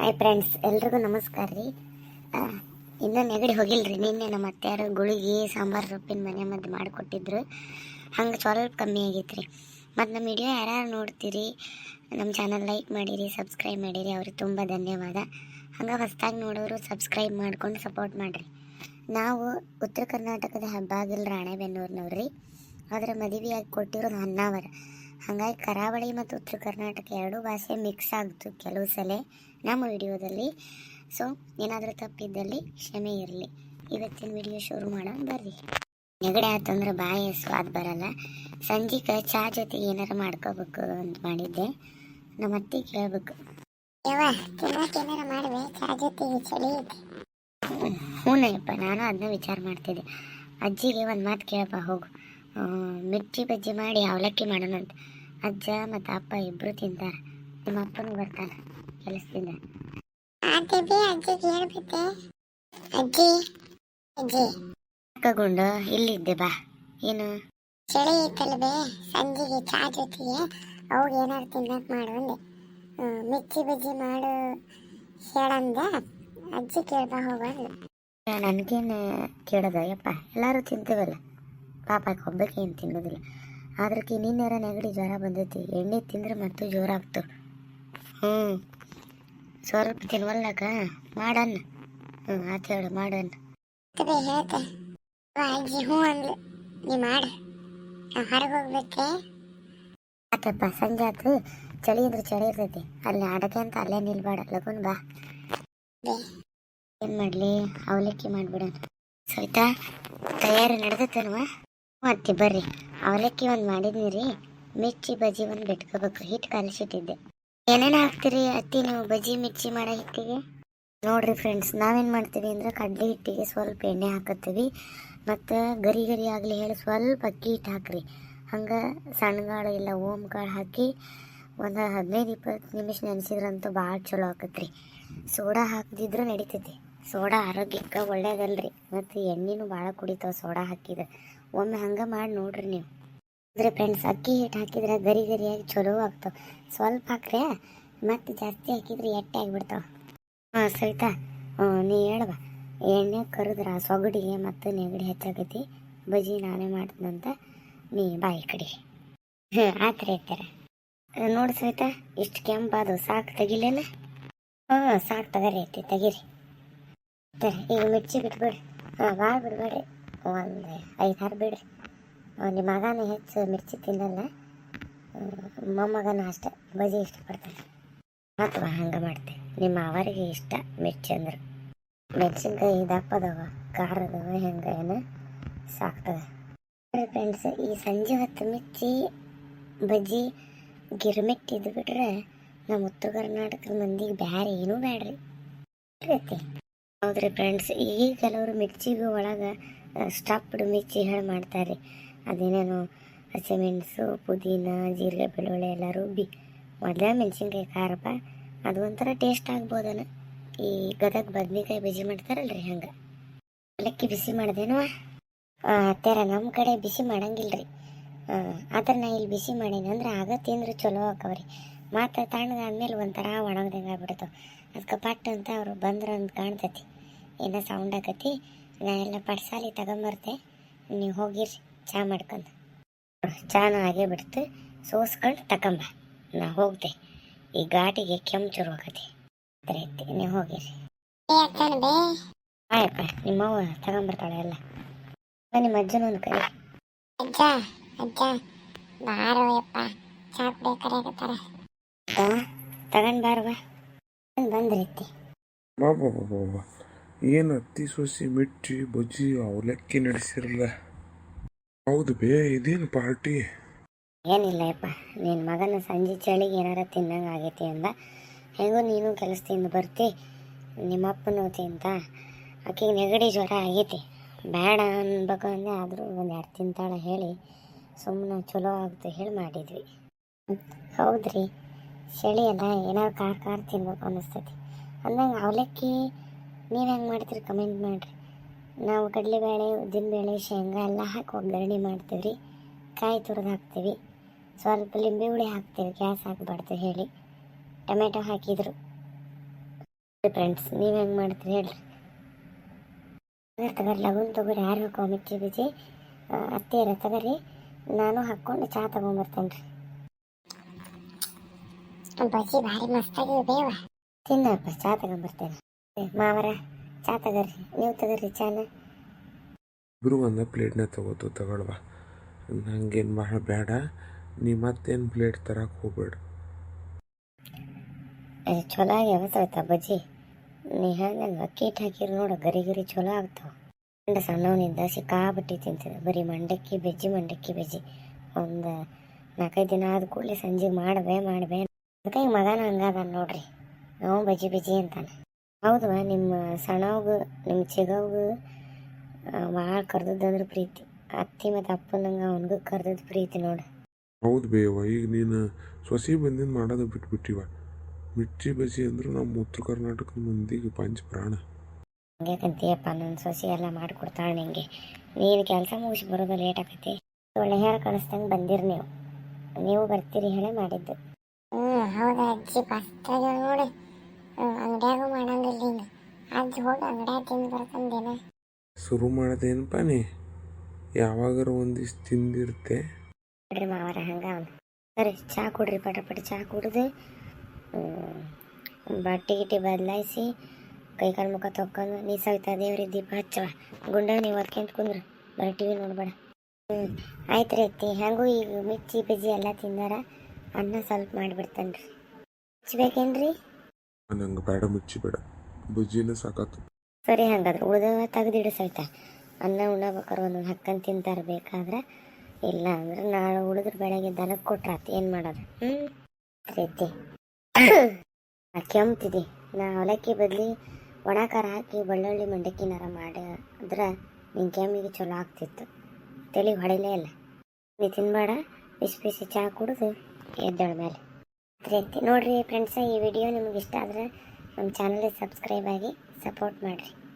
Hi friends ಎಲ್ರಿಗೂ ನಮಸ್ಕಾರ ರೀ. ಇನ್ನೂ ನೆಗಡಿ ಹೋಗಿಲ್ರಿ. ನಿನ್ನೆ ನಮ್ಮ ಅತ್ತೆಯಾರು ಗುಳಿಗೆ ಸಾಂಬಾರು ಸೊಪ್ಪಿನ ಮನೆ ಮದ್ದು ಮಾಡಿಕೊಟ್ಟಿದ್ರು. ಹಂಗೆ ಸ್ವಲ್ಪ ಕಮ್ಮಿ ಆಗೈತೆ ರೀ ಮತ್ತು ನಮ್ಮ ವಿಡಿಯೋ ಯಾರ್ಯಾರು ನೋಡ್ತೀರಿ, ನಮ್ಮ ಚಾನಲ್ ಲೈಕ್ ಮಾಡಿರಿ ಸಬ್ಸ್ಕ್ರೈಬ್ ಮಾಡಿರಿ, ಅವ್ರಿಗೆ ತುಂಬ ಧನ್ಯವಾದ. ಹಂಗೆ ಹೊಸ್ದಾಗಿ ನೋಡೋರು ಸಬ್ಸ್ಕ್ರೈಬ್ ಮಾಡ್ಕೊಂಡು ಸಪೋರ್ಟ್ ಮಾಡಿರಿ. ನಾವು ಉತ್ತರ ಕರ್ನಾಟಕದ ಹಬ್ಬ ಆಗಿಲ್ಲ ರಾಣೆಬೆನ್ನೂರಿನವ್ರಿ ಆದರೆ ಮದುವೆಯಾಗಿ ಕೊಟ್ಟಿರೋದು ಹೊನ್ನಾವರ ಹಾಗಾಗಿ ಕರಾವಳಿ ಮತ್ತು ಉತ್ತರ ಕರ್ನಾಟಕ ಎರಡೂ ಭಾಷೆ ಮಿಕ್ಸ್ ಆಗ್ತು ಕೆಲವು ಸಲ ನಮ್ಮ ವಿಡಿಯೋದಲ್ಲಿ ಸೊ ಏನಾದರೂ ತಪ್ಪಿದ್ದಲ್ಲಿ ಕ್ಷಮೆ ಇರಲಿ ಇವತ್ತಿನ ವಿಡಿಯೋ ಶುರು ಮಾಡೋಣ ಬರ್ರಿ ನೆಗಡಿ ಆತಂದ್ರೆ ಬಾಯಿ ಸ್ವಾದ ಬರಲ್ಲ ಸಂಜೆಗೆ ಚಾ ಜೊತೆಗೆ ಏನಾರು ಮಾಡ್ಕೋಬೇಕು ಅಂತ ಮಾಡಿದ್ದೆ ನಮ್ಮ ಅತ್ತೆ ಕೇಳ್ಬೇಕು ಹ್ಞೂನಯ್ಯಪ್ಪ ನಾನು ಅದನ್ನ ವಿಚಾರ ಮಾಡ್ತಿದ್ದೆ ಅಜ್ಜಿಗೆ ಒಂದು ಮಾತು ಕೇಳಪ್ಪ ಹೋಗು ಮಿರ್ಚಿ ಬಜ್ಜಿ ಮಾಡಿ ಅವಲಕ್ಕಿ ಮಾಡೋಣ ಅಂತ. ಅಜ್ಜ ಮತ್ತು ಅಪ್ಪ ಇಬ್ಬರು ತಿಂತಾರೆ ನಿಮ್ಮ ಅಪ್ಪನೂ ಬರ್ತಾನೆ ಕೆಲಸದಿಂದ. ಅಜ್ಜಿ ಅಜ್ಜಿ. ಕಗೊಂಡು ಇಲ್ಲಿದ್ದೆ ಬಾ. ಏನು? ಚಳಿ ಐತಲ್ವೇ ಸಂಜೆಗೆ ಚಾ ಜೊತೆಗೆ ಅವಾಗ ಏನಾರು ತಿನ್ನಕ್ ಮಾಡು ಅಂದೆ. ಮಿರ್ಚಿ ಬಜ್ಜಿ ಮಾಡು ಹೇಳಂದ ಅಜ್ಜಿ ಕೇಳ್ಬಾ ಹೋಗಲ್ಲ ನನಗೇನು ಕೇಳದ? ಯಪ್ಪ ಎಲ್ಲರೂ ತಿಂತೀವಲ್ಲ. ಪಾಪ ಒಬ್ಬಕ್ಕೆ ಏನು ತಿನ್ನೋದಿಲ್ಲ. ಆದ್ರಕ್ಕೆ ನಿನ್ನೆರ ನೆಗಡಿ ಜ್ವರ ಬಂದೈತಿ. ಎಣ್ಣೆ ತಿಂದ್ರೆ ಮತ್ತು ಜ್ವರ ಆಗ್ತು. ಹ್ಞೂ ಸ್ವಲ್ಪ ತಿನ್ವಲ್ಲಕ ಮಾಡಣ್ಣ ಹ್ಞೂ ಆತ ಹೇಳು ಮಾಡಣ್ಣ ಹೇಳ್ತೆ. ಅಜ್ಜಿ ಹ್ಞೂ ಅಂದ್ಲು. ನೀ ಮಾಡು. ಹೊರಗೆ ಹೋಗ್ಬೇಕೆ? ಆತಪ್ಪ ಸಂಜೆ ಆತು. ಚಳಿ ಅಂದ್ರೆ ಚಳಿ ಇರ್ತೈತಿ. ಅಲ್ಲಿ ಆಡಕ್ಕೆ ಅಂತ ಅಲ್ಲೇ ನಿಲ್ಬೇಡ. ಲಗುನ್ ಬಾ. ಏನ್ ಮಾಡ್ಲಿ? ಅವಲಕ್ಕಿ ಮಾಡ್ಬಿಡ ಸವಿತಾ ತಯಾರಿ ನಡೆದತ್ತಲ್ವ ಮತ್ತೆ ಬರ್ರಿ. ಅವಲಕ್ಕಿ ಒಂದು ಮಾಡಿದ್ನಿ ರೀ ಮಿರ್ಚಿ, ಬಜ್ಜಿ ಒಂದು ಬಿಟ್ಕೋಬೇಕು. ಹಿಟ್ಟು ಕಲಸಿಟ್ಟಿದ್ದೆ. ಏನೇನು ಹಾಕ್ತೀರಿ ಅತ್ತಿ ನೀವು ಬಜ್ಜಿ, ಮಿರ್ಚಿ ಮಾಡೋ ಹಿಟ್ಟಿಗೆ? ನೋಡ್ರಿ ಫ್ರೆಂಡ್ಸ್ ನಾವೇನು ಮಾಡ್ತೀವಿ ಅಂದ್ರೆ ಕಡ್ಲೆ ಹಿಟ್ಟಿಗೆ ಸ್ವಲ್ಪ ಎಣ್ಣೆ ಹಾಕತ್ತೀವಿ. ಮತ್ತು ಗರಿ ಗರಿ ಆಗಲಿ ಹೇಳಿ ಸ್ವಲ್ಪ ಅಕ್ಕಿ ಹಿಟ್ಟು ಹಾಕ್ರಿ. ಹಂಗೆ ಸಣ್ಣಗಾಳು ಇಲ್ಲ ಓಮ್ ಕಾಳು ಹಾಕಿ ಒಂದು ಹದಿನೈದು ಇಪ್ಪತ್ತು ನಿಮಿಷ ನೆನೆಸಿದ್ರಂತೂ ಭಾಳ ಚಲೋ ಆಕತ್ರಿ. ಸೋಡಾ ಹಾಕದಿದ್ರೂ ನಡೀತೈತಿ. ಸೋಡಾ ಆರೋಗ್ಯಕ್ಕೆ ಒಳ್ಳೇದಲ್ರಿ. ಮತ್ತು ಎಣ್ಣೆನೂ ಭಾಳ ಕುಡಿತಾವೆ ಸೋಡಾ ಹಾಕಿದ್ರೆ ಒಮ್ಮೆ ಹಂಗೆ ಮಾಡಿ ನೋಡ್ರಿ ನೀವು. ಅಂದರೆ ಫ್ರೆಂಡ್ಸ್ ಅಕ್ಕಿ ಹಿಟ್ಟು ಹಾಕಿದ್ರೆ ಗರಿ ಗರಿಯಾಗಿ ಚಲೋ ಆಗ್ತಾವೆ. ಸ್ವಲ್ಪ ಹಾಕ್ರೆ ಮತ್ತು ಜಾಸ್ತಿ ಹಾಕಿದ್ರೆ ಎಟ್ಟೆ ಆಗಿಬಿಡ್ತಾವೆ. ಹಾಂ, ಸವಿತಾ ಹ್ಞೂ ನೀ ಹೇಳವ ಎಣ್ಣೆ ಕರೆದ್ರೆ ಸೊಗಡಿಗೆ ಮತ್ತು ನೆಗಡಿ ಹೆಚ್ಚಾಗೈತಿ. ಬಜ್ಜಿ ನಾನೇ ಮಾಡ್ತೀನಂತ ನೀ ಬಾಯಿ ಕಡೆ. ಹ್ಞೂ ಆ ಥರ ನೋಡಿ ಸವಿತಾ, ಇಷ್ಟು ಕೆಂಪಾದು ಸಾಕು ತೆಗಿಲೇನ? ಹಾಂ, ಸಾಕು ತಗರಿ ಐತಿ ತೆಗೀರಿ. ಈಗ ಮಿರ್ಚಿ ಬಿಟ್ಬಿಡ್ರಿ. ಹಾಂ ಭಾಳ ಬಿಡ್ಬೇಡ್ರಿ. ಒಂದು ಐದಾರು ಬಿಡ್ರಿ. ಬಿಡಿ ನಿಮ್ಮ ಮಗನ ಹೆಚ್ಚು ಮಿರ್ಚಿ ತಿನ್ನಲ್ಲ. ಮೊಮ್ಮಗನ ಅಷ್ಟೇ, ಬಜಿ ಇಷ್ಟಪಡ್ತಾನೆ. ಅಥವಾ ಹಂಗೆ ಮಾಡ್ತೀನಿ ನಿಮ್ಮ ಅವರಿಗೆ ಇಷ್ಟ ಮಿರ್ಚಿ ಅಂದ್ರೆ. ಮೆಣಸಿನ್ಕಾಯಿ ದಪ್ಪದವ ಖಾರದವ, ಹೆಂಗೆ ಏನು? ಸಾಕ್ತದೆ. ಫ್ರೆಂಡ್ಸ್ ಈ ಸಂಜೆ ಹೊತ್ತು ಮಿರ್ಚಿ ಬಜ್ಜಿ ಗಿರ್ಮಿಟ್ ಇದ್ಬಿಟ್ರೆ ನಮ್ಮ ಉತ್ತರ ಕರ್ನಾಟಕದ ಮಂದಿಗೆ ಬೇರೆ ಏನೂ ಬೇಡ್ರಿ ಹೌದ್ರಿ ಫ್ರೆಂಡ್ಸ್ ಈ ಕೆಲವರು ಮಿರ್ಚಿಗೂ ಒಳಗೆ ಸ್ಟಫ್ಡ್ ಮಿರ್ಚಿ ಹೇಳಿ ಮಾಡ್ತಾರೆ. ಅದೇನೇನು ಹಸಿಮೆಣಸು, ಪುದೀನ, ಜೀರಿಗೆ ಬೆಳ್ಳುಳ್ಳಿ ಎಲ್ಲ ರುಬ್ಬಿ ಮೊದಲೇ ಮೆಣಸಿನ್ಕಾಯಿ, ಖಾರಪ್ಪ, ಅದು ಒಂಥರ ಟೇಸ್ಟ್ ಆಗ್ಬೋದನ. ಈ ಗದಗ ಬದ್ನಿಕಾಯಿ ಬಜ್ಜಿ ಮಾಡ್ತಾರಲ್ರಿ ಹಂಗೆ. ಅವಲಕ್ಕಿ ಬಿಸಿ ಮಾಡ್ದೇನೋ? ಅತ್ಯಾರ ನಮ್ಮ ಕಡೆ ಬಿಸಿ ಮಾಡಂಗಿಲ್ರಿ. ಆದ್ರೆ ನಾ ಇಲ್ಲಿ ಬಿಸಿ ಮಾಡೀನಿ ಅಂದ್ರೆ ಆಗ ತಿಂದ್ರೆ ಚಲೋ ಆಕವ್ರಿ. ಮತ್ತು ತಣ್ಣಗಾದ್ಮೇಲೆ ಒಂಥರ ಒಣಗ್ದಂಗೆ ಆಗ್ಬಿಡ್ತಾವೆ ಅದಕ್ಕೆ ಪಟ್ ಅಂತ ಅವರು ಬಂದ್ರು ಅಂತ ಕಾಣ್ತೈತಿ. ಏನೋ ಸೌಂಡ್ ಆಕತಿ ನಾನೆಲ್ಲ ಎಲ್ಲ ಪಡ್ಸಾಲಿ ತಗೊಂಬರ್ತೆ. ನೀವು ಹೋಗಿರಿ ಚಾ ಮಾಡ್ಕೊಂಡು. ಚಾನು ಆಗೇ ಬಿಡ್ತು. ಸೋಸ್ಕೊಂಡು ತಗೊಂಬ ನಾ ಹೋಗ್ತೆ. ಈ ಘಾಟಿಗೆ ಕೆಮ್ಮು ಚುರು ಐತಿ ನೀವು ಹೋಗಿರಿ. ಆಯಪ್ಪ ನಿಮ್ಮವ್ವ ತಗೊಂಬರ್ತಾಳೆ ಎಲ್ಲ. ನಿಮ್ಮ ನಿಮ್ಮ ಅಜ್ಜನೊಂದು ಕೈ ಅಜ್ಜ ಅಜ್ಜ. ಕುಡಿಯಕರೆಯಕತ್ತಾರ ತಗೊಂಡ್ ಬಾರವ ಬಂದ್ರೈತಿ ಬಾಬಾ ಏನು ಅತ್ತಿ ಸೊಸಿ ಮಿಟ್ಟಿ ಬಜ್ಜಿ ಅವಲಕ್ಕಿ ನಡೆಸಿರಲ್ಲ. ಹೌದು ಬೇ ಇದೇನು ಪಾರ್ಟಿ? ಏನಿಲ್ಲ ಯಪ್ಪ ನಿನ್ನ ಮಗನ ಸಂಜೆ ಚಳಿಗೆ ಏನಾರ ತಿನ್ನಂಗೆ ಆಗೈತಿ ಅಂದ. ಹೆಂಗೂ ನೀನು ಕೆಲಸದಿಂದ ಬರ್ತಿ ನಿಮ್ಮಪ್ಪನೂ ತಿಂತ. ಆಕೆಗೆ ನೆಗಡಿ ಜ್ವರ ಆಗೈತಿ. ಬೇಡ ಅನ್ಬೇಕು ಅಂದೆ ಆದರೂ ಒಂದು ಎರಡು ತಿಂತಾಳೆ ಹೇಳಿ ಸುಮ್ಮನೆ ಚಲೋ ಆಗುತ್ತೆ ಹೇಳಿ ಮಾಡಿದ್ವಿ. ಹೌದ್ರಿ. ಚಳಿ ಅಲ್ಲ ಏನಾದ್ರು ಖಾರ ಖಾರ ತಿನ್ಬೇಕು ಅನ್ನಿಸ್ತೈತಿ. ಅಂದಂಗೆ ಅವಲಕ್ಕಿ ನೀವು ಹೆಂಗೆ ಮಾಡ್ತೀರಿ ಕಮೆಂಟ್ ಮಾಡಿರಿ. ನಾವು ಕಡಲೆಬೇಳೆ, ಉದ್ದಿನಬೇಳೆ, ಶೇಂಗಾ ಎಲ್ಲ ಹಾಕಿ ಒಗ್ಗರಣೆ ಮಾಡ್ತೀವಿ ರೀ ಕಾಯಿ ತುರಿದು ಹಾಕ್ತೀವಿ. ಸ್ವಲ್ಪ ಲಿಂಬೆ ಹುಳಿ ಹಾಕ್ತೀವಿ, ಗ್ಯಾಸ್ ಹಾಕಬಾರ್ದು ಹೇಳಿ. ಟೊಮೆಟೊ ಹಾಕಿದ್ರು. ಫ್ರೆಂಡ್ಸ್ ನೀವು ಹೆಂಗೆ ಮಾಡ್ತೀರಿ ಹೇಳ್ರಿ. ತಗರ್ ತಗರ್, ಲಗುನ್ ತಗೋರಿ. ಯಾರು ಹಾಕೋ ಬಿಜಿ ಅತ್ತೆ ಅತ್ತೆಯರ ನಾನು ಹಾಕ್ಕೊಂಡು ಚಹಾ ತೊಗೊಂಬರ್ತೇನೆ ರೀ ಬಜ್ಜಿ ಭಾರಿ ಮಸ್ತಾಗಿವೆ ಬೇವ ತಿನ್ನಪ್ಪ ಚಾ ತಗೊಂಬರ್ತೇನೆ ಏ, ಮಾವರ ಚಾ ತಗೋರಿ ನೀವು ತಗೋರಿ ಚಾನ. ಇಬ್ಬರು ಒಂದು ಪ್ಲೇಟ್ನ ತಗೋತು ತಗೊಳ್ವಾ. ನಂಗೇನು ಭಾಳ ಬೇಡ ನೀ ಮತ್ತೇನು ಪ್ಲೇಟ್ ತರಕ್ಕೆ ಹೋಗ್ಬೇಡ. ಚಲೋ ಆಗ್ಯಾವ ತಗೋತ ಬಜ್ಜಿ. ನೀ ಹೇಳ್ದಂಗೆ ಅಕ್ಕಿ ಹಿಟ್ಟು ಹಾಕಿರಿ ನೋಡು ಗರಿ ಗರಿ ಚಲೋ ಆಗ್ತಾವ. ಗಂಡ ಸಣ್ಣವನಿಂದ ಸಿಕ್ಕಾಬಿಟ್ಟು ತಿಂತಿದ್ದ. ಬರೀ ಮಂಡಕ್ಕಿ ಬಜ್ಜಿ ಮಂಡಕ್ಕಿ ಬಜ್ಜಿ. ಒಂದು ನಾಲ್ಕೈದು ದಿನ ಆದ ಕೂಡಲೇ ಸಂಜೆ ಮಾಡಬೇ ಮಾಡಬೇ ಅದಕ್ಕೆ ಈ ಮಗನ ಹಂಗದ ನೋಡ್ರಿ. ನಾವು ಬಜಿ ಬಜಿ ಅಂತಾನೆ. ಹೌದವ ನಿಮ್ಮ ಸಣ್ಣವ್ಗೆ ನಿಮ್ಮ ಚಿಗವ್ಗ ಭಾಳ ಕರೆದದ್ದಂದ್ರೆ ಪ್ರೀತಿ. ಅತ್ತಿ ಮತ್ತು ಅಪ್ಪನಂಗೆ ಅವನಿಗೂ ಕರೆದದ್ದು ಪ್ರೀತಿ ನೋಡಿ. ಹೌದು ಬೇವ ಈಗ ನೀನು ಸೊಸಿ ಬಂದಿಂದ ಮಾಡೋದು ಬಿಟ್ಬಿಟ್ಟಿವ. ಮಿರ್ಚಿ ಬಜಿ ಅಂದ್ರೆ ನಮ್ಮ ಉತ್ತರ ಕರ್ನಾಟಕದ ಮಂದಿಗೆ ಪಂಚ ಪ್ರಾಣ. ಹಂಗ್ಯಾಕಂತೀಯಪ್ಪ ನನ್ನ ಸೊಸಿ ಎಲ್ಲ ಮಾಡಿಕೊಡ್ತಾಳೆ ನಿಂಗೆ. ನೀನು ಕೆಲಸ ಮುಗಿಸಿ ಬರೋದು ಲೇಟ್ ಆಗತ್ತೆ ಒಳ್ಳೆ ಹೇಳಿ ಕಳಿಸ್ದಂಗೆ ಬಂದಿರಿ ನೀವು. ನೀವು ಬರ್ತೀರಿ ಹೇಳೇ ಮಾಡಿದ್ದು. ಹೌದಾ ಅಜ್ಜಿ? ಮಸ್ತಾಗಿವೆ ನೋಡಿ. ಅಂಗಡ್ಯಾಗೂ ಮಾಡಂಗಿಲ್ಲ ಹಿಂಗೆ ಅಜ್ಜಿ ಹೋಗಿ ಅಂಗಡ್ಯಾಗ ತಿಂದು ಬರ್ಕೊಂಡೇನ ಶುರು ಮಾಡದೇನಪ್ಪ ನೀ? ಯಾವಾಗಾರ ಒಂದಿಷ್ಟು ತಿಂದಿರ್ತೆ. ನೋಡ್ರಿ ಮಾವರ ಹಂಗ ಅವ್ನು ಸರಿ ಚಹಾ ಕುಡ್ರಿ ಪಟ ಪಟ ಚಹಾ ಕುಡ್ದು ಬಟ್ಟೆ ಗಿಟ್ಟಿ ಬದಲಾಯಿಸಿ ಕೈ ಕಾಲು ಮುಖ ತೊಕ್ಕೊಂಡು ನೀ ಸವಿತಾ ದೇವ್ರಿ ದೀಪ ಹಚ್ಚವ ಗುಂಡ ನೀವು ಹೊತ್ಕೊಂತ ಕುಂದ್ರು. ಬರೀ ಟಿ ವಿ ನೋಡ್ಬೇಡ. ಹ್ಞೂ ಆಯ್ತು ರೀ ಅತ್ತಿ. ಹೆಂಗೂ ಈಗ ಮಿರ್ಚಿ ಬಜ್ಜಿ ಎಲ್ಲ ತಿಂದಾರ. ಅನ್ನ ಸ್ವಲ್ಪ ಮಾಡಿಬಿಡ್ತೇನೆ ರೀ ಹಚ್ಬೇಕೇನ್ರಿ ನಂಗೆ ಬೇಡ ಮುಚ್ಚಿ ಬೇಡ ಬುಜ್ಜಿನ ಸಾಕಾತು. ಸರಿ ಹಂಗಾದ್ರೆ ಉಳಿದವ ತೆಗೆದಿಡು ಸಹಿತ ಅನ್ನ ಉಣ್ಣಬೇಕಾದ್ರೆ ಒಂದೊಂದು ಹಕ್ಕನ್ ತಿಂತಾರೆ ಬೇಕಾದ್ರೆ. ಇಲ್ಲ ಅಂದ್ರೆ ನಾಳೆ ಉಳಿದ್ರ ಬೆಳಗ್ಗೆ ದನಕ್ಕೆ ಕೊಟ್ರಾತು ಏನು ಮಾಡೋದು? ಹ್ಞೂ ರೀತಿ ನಾ ಅವಲಕ್ಕಿ ಬದಲಿ ಒಣ ಖಾರ ಹಾಕಿ ಬೆಳ್ಳುಳ್ಳಿ ಮಂಡಕ್ಕಿನಾರ ಮಾಡಿದ್ರೆ ನಿನ್ನ ಕೆಮ್ಮಿಗೆ ಚಲೋ ಆಗ್ತಿತ್ತು. ತಲೆಗೆ ಹೊಡಿಲೇ ಇಲ್ಲ. ನೀ ತಿನ್ಬೇಡ ಬಿಸಿ ಬಿಸಿ ಚಹಾ ಕುಡಿದು. ಎದ್ದೇಳ ಮೇಲೆ. ರೀತಿ ನೋಡ್ರಿ ಫ್ರೆಂಡ್ಸ ಈ ವಿಡಿಯೋ ನಿಮ್ಗೆ ಇಷ್ಟ ಆದ್ರೆ ನಮ್ಮ ಚಾನಲ್ಗೆ ಸಬ್ಸ್ಕ್ರೈಬ್ ಆಗಿ ಸಪೋರ್ಟ್ ಮಾಡಿರಿ.